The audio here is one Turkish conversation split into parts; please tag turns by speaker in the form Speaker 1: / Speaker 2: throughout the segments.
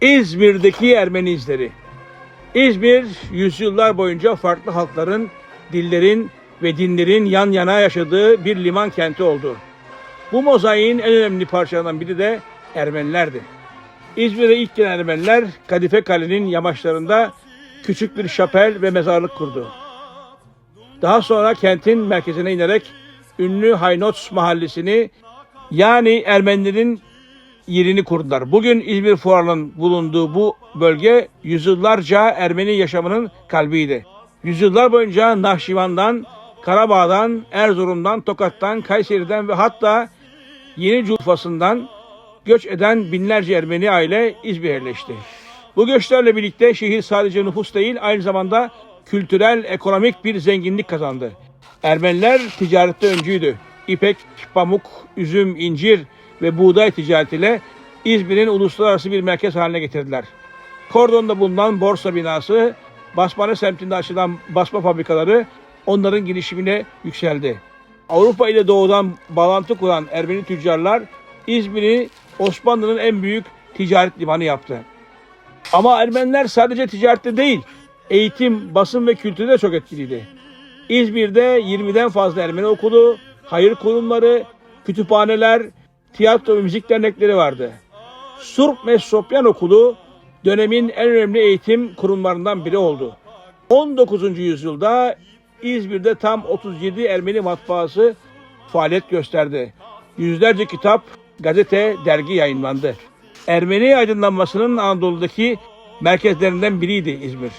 Speaker 1: İzmir'deki Ermeni izleri. İzmir yüzyıllar boyunca farklı halkların, dillerin ve dinlerin yan yana yaşadığı bir liman kenti oldu. Bu mozaiğin en önemli parçalarından biri de Ermenilerdi. İzmir'e ilk gelen Ermeniler Kadife Kale'nin yamaçlarında küçük bir şapel ve mezarlık kurdu. Daha sonra kentin merkezine inerek ünlü Haynots mahallesini yani Ermenilerin yerini kurdular. Bugün İzmir Fuarı'nın bulunduğu bu bölge yüzyıllarca Ermeni yaşamının kalbiydi. Yüzyıllar boyunca Nahşivan'dan, Karabağ'dan, Erzurum'dan, Tokat'tan, Kayseri'den ve hatta Yeni Culfası'ndan göç eden binlerce Ermeni aile İzmir'e yerleşti. Bu göçlerle birlikte şehir sadece nüfus değil aynı zamanda kültürel, ekonomik bir zenginlik kazandı. Ermeniler ticarette öncüydü. İpek, pamuk, üzüm, incir ve buğday ticaretiyle İzmir'in uluslararası bir merkez haline getirdiler. Kordon'da bulunan borsa binası, Basmane semtinde açılan basma fabrikaları onların gelişimine yükseldi. Avrupa ile doğudan bağlantı kuran Ermeni tüccarlar İzmir'i Osmanlı'nın en büyük ticaret limanı yaptı. Ama Ermeniler sadece ticarette değil, eğitim, basın ve kültürde de çok etkiliydi. İzmir'de 20'den fazla Ermeni okulu, hayır kurumları, kütüphaneler, tiyatro ve müzik dernekleri vardı. Surp Mesopyan Okulu dönemin en önemli eğitim kurumlarından biri oldu. 19. yüzyılda İzmir'de tam 37 Ermeni matbaası faaliyet gösterdi. Yüzlerce kitap, gazete, dergi yayınlandı. Ermeni aydınlanmasının Anadolu'daki merkezlerinden biriydi İzmir.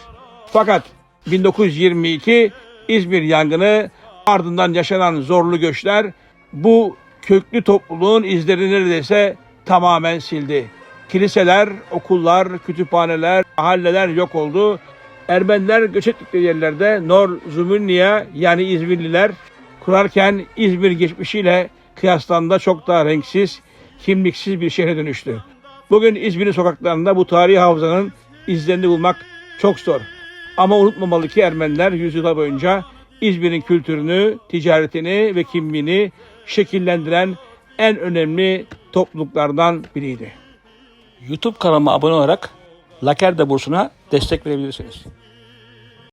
Speaker 1: Fakat 1922 İzmir yangını ardından yaşanan zorlu göçler bu köklü topluluğun izlerini neredeyse tamamen sildi. Kiliseler, okullar, kütüphaneler, mahalleler yok oldu. Ermeniler göç ettikleri yerlerde Nor Zumünniya yani İzmirliler kurarken İzmir geçmişiyle kıyaslandığında çok daha renksiz, kimliksiz bir şehre dönüştü. Bugün İzmir'in sokaklarında bu tarihi hafızanın izlerini bulmak çok zor. Ama unutmamalı ki Ermeniler yüzyıllar boyunca İzmir'in kültürünü, ticaretini ve kimliğini şekillendiren en önemli topluluklardan biriydi. YouTube kanalıma abone olarak Lakerda bursuna destek verebilirsiniz.